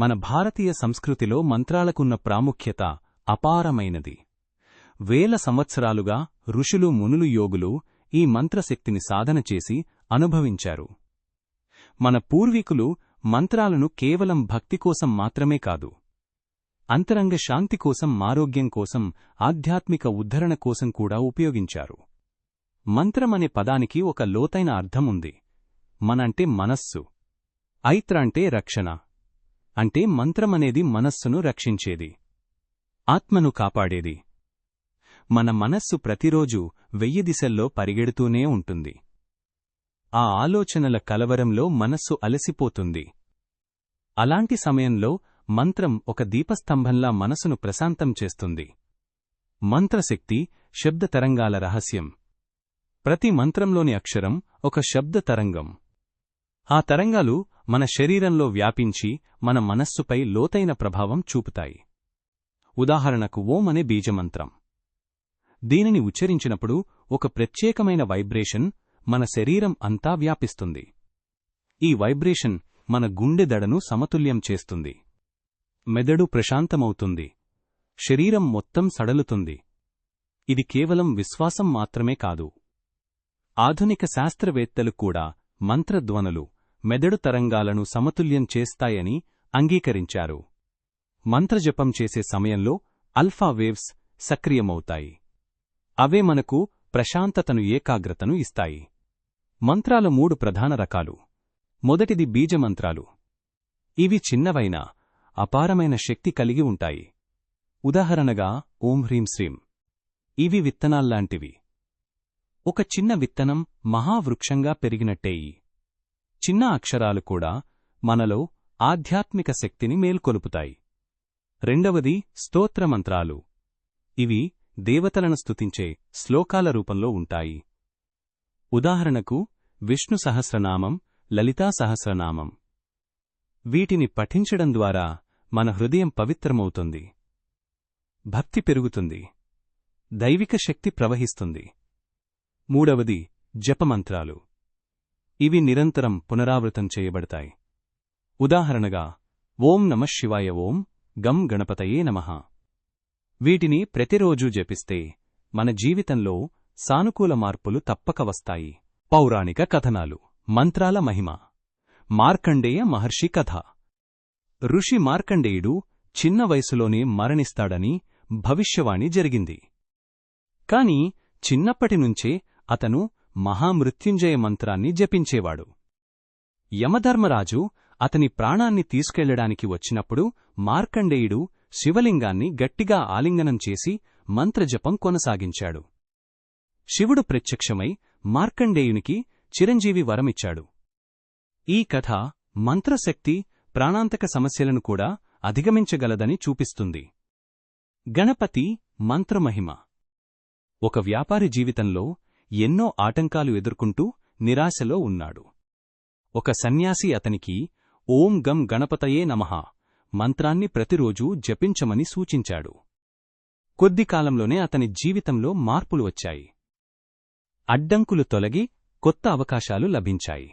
మన భారతీయ సంస్కృతిలో మంత్రాలకున్న ప్రాముఖ్యత అపారమైనది. వేల సంవత్సరాలుగా ఋషులు మునులు యోగులు ఈ మంత్రశక్తిని సాధన చేసి అనుభవించారు. మన పూర్వీకులు మంత్రాలను కేవలం భక్తి కోసం మాత్రమే కాదు అంతరంగ శాంతి కోసం ఆరోగ్యం కోసం ఆధ్యాత్మిక ఉద్ధరణ కోసం కూడా ఉపయోగించారు. మంత్రమనే పదానికి ఒక లోతైన అర్థముంది. మనంటే మనస్సు. ఐత్ర అంటే రక్షణ. అంటే మంత్రమనేది మనస్సును రక్షించేది. ఆత్మను కాపాడేది. మన మనస్సు ప్రతిరోజూ వెయ్యి దిశల్లో పరిగెడుతూనే ఉంటుంది. ఆ ఆలోచనల కలవరంలో మనస్సు అలసిపోతుంది. అలాంటి సమయంలో మంత్రం ఒక దీపస్తంభంలా మనసును ప్రశాంతం చేస్తుంది. మంత్రశక్తి శబ్ద తరంగాల రహస్యం. ప్రతి మంత్రంలోని అక్షరం ఒక శబ్ద తరంగం. ఆ తరంగాలు మన శరీరంలో వ్యాపించి మన మనస్సుపై లోతైన ప్రభావం చూపుతాయి. ఉదాహరణకు ఓం అనే బీజమంత్రం. దీనిని ఉచ్చరించినప్పుడు ఒక ప్రత్యేకమైన వైబ్రేషన్ మన శరీరం అంతా వ్యాపిస్తుంది. ఈ వైబ్రేషన్ మన గుండె దడను సమతుల్యం చేస్తుంది. మెదడు ప్రశాంతమవుతుంది. శరీరం మొత్తం సడలుతుంది. ఇది కేవలం విశ్వాసం మాత్రమే కాదు. ఆధునిక శాస్త్రవేత్తలు కూడా మంత్రధ్వనులు మెదడు తరంగాలను సమతుల్యం చేస్తాయని అంగీకరించారు. మంత్రజపం చేసే సమయంలో అల్ఫా వేవ్స్ సక్రియమవుతాయి. అవే మనకు ప్రశాంతతను ఏకాగ్రతను ఇస్తాయి. మంత్రాల మూడు ప్రధాన రకాలు. మొదటిది బీజమంత్రాలు. ఇవి చిన్నవైన అపారమైన శక్తి కలిగి ఉంటాయి. ఉదాహరణగా ఓం హ్రీం శ్రీం. ఇవి విత్తనాల్లాంటివి. ఒక చిన్న విత్తనం మహావృక్షంగా పెరిగినట్టేయి. చిన్న అక్షరాలు కూడా మనలో ఆధ్యాత్మిక శక్తిని మేల్కొలుపుతాయి. రెండవది స్తోత్రమంత్రాలు. ఇవి దేవతలను స్తుతించే శ్లోకాల రూపంలో ఉంటాయి. ఉదాహరణకు విష్ణు సహస్రనామం లలితా సహస్రనామం. వీటిని పఠించడం ద్వారా మన హృదయం పవిత్రమవుతుంది. భక్తి పెరుగుతుంది. దైవిక శక్తి ప్రవహిస్తుంది. మూడవది జపమంత్రాలు. ఇవి నిరంతరం పునరావృతం చేయబడతాయి. ఉదాహరణగా ఓం నమ శివాయ ఓం గం గణపతయే నమః. వీటిని ప్రతిరోజూ జపిస్తే మన జీవితంలో సానుకూల మార్పులు తప్పక వస్తాయి. పౌరాణిక కథనాలు మంత్రాల మహిమ. మార్కండేయ మహర్షి కథ. ఋషి మార్కండేయుడు చిన్న వయసులోనే మరణిస్తాడని భవిష్యవాణి జరిగింది. కాని చిన్నప్పటినుంచే అతను మహామృత్యుంజయ మంత్రాన్ని జపించేవాడు. యమధర్మరాజు అతని ప్రాణాన్ని తీసుకెళ్ళడానికి వచ్చినప్పుడు మార్కండేయుడు శివలింగాన్ని గట్టిగా ఆలింగనం చేసి మంత్రజపం కొనసాగించాడు. శివుడు ప్రత్యక్షమై మార్కండేయునికి చిరంజీవి వరమిచ్చాడు. ఈ కథ మంత్రశక్తి ప్రాణాంతక సమస్యలను కూడా అధిగమించగలదని చూపిస్తుంది. గణపతి మంత్రమహిమ. ఒక వ్యాపారి జీవితంలో ఎన్నో ఆటంకాలు ఎదుర్కొంటూ నిరాశలో ఉన్నాడు. ఒక సన్యాసి అతనికి ఓం గం గణపతయే నమః మంత్రాన్ని ప్రతిరోజూ జపించమని సూచించాడు. కొద్ది కాలంలోనే అతని జీవితంలో మార్పులు వచ్చాయి. అడ్డంకులు తొలగి కొత్త అవకాశాలు లభించాయి.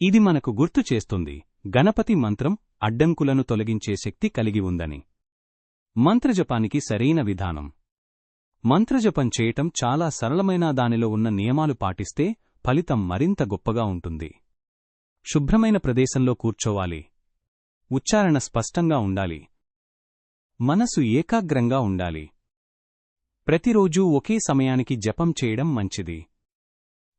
ఇది మనకు గుర్తు చేస్తుంది గణపతి మంత్రం అడ్డంకులను తొలగించే శక్తి కలిగి ఉందని. మంత్రజపానికి సరైన విధానం మంత్రజపం చేయటం చాలా సరళమైన దానిలో ఉన్న నియమాలు పాటిస్తే ఫలితం మరింత గొప్పగా ఉంటుంది. శుభ్రమైన ప్రదేశంలో కూర్చోవాలి. ఉచ్చారణ స్పష్టంగా ఉండాలి. మనసు ఏకాగ్రంగా ఉండాలి. ప్రతిరోజూ ఒకే సమయానికి జపం చేయడం మంచిది.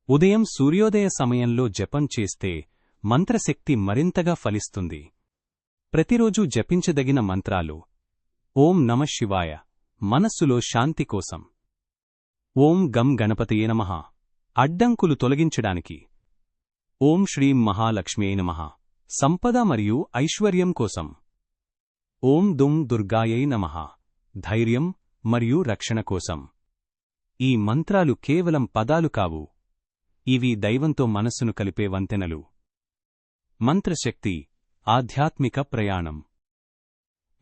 ఉదయం సూర్యోదయ సమయంలో జపం చేస్తే మంత్రశక్తి మరింతగా ఫలిస్తుంది. ప్రతిరోజూ జపించదగిన మంత్రాలు. ఓం నమ శివాయ. మనస్సులో శాంతి కోసం. ఓం గం గణపతియే నమః. అడ్డంకులు తొలగించడానికి. ఓం శ్రీం మహాలక్ష్మియే నమః. సంపద మరియు ఐశ్వర్యం కోసం. ఓం దుం దుర్గాయై నమః. ధైర్యం మరియు రక్షణ కోసం. ఈ మంత్రాలు కేవలం పదాలు కావు. ఇవి దైవంతో మనస్సును కలిపే వంతెనలు. మంత్రశక్తి ఆధ్యాత్మిక ప్రయాణం.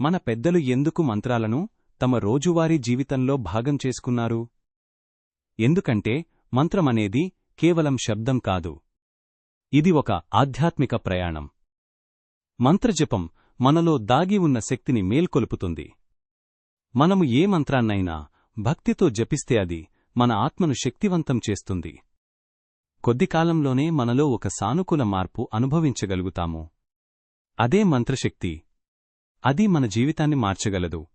మన పెద్దలు ఎందుకు మంత్రాలను తమ రోజువారీ జీవితంలో భాగం చేసుకున్నారు? ఎందుకంటే మంత్రమనేది కేవలం శబ్దం కాదు. ఇది ఒక ఆధ్యాత్మిక ప్రయాణం. మంత్రజపం మనలో దాగి ఉన్న శక్తిని మేల్కొలుపుతుంది. మనము ఏ మంత్రాన్నైనా భక్తితో జపిస్తే అది మన ఆత్మను శక్తివంతం చేస్తుంది. కొద్ది కాలంలోనే మనలో ఒక సానుకూల మార్పు అనుభవించగలుగుతాము. అదే మంత్రశక్తి. అది మన జీవితాన్ని మార్చగలదు.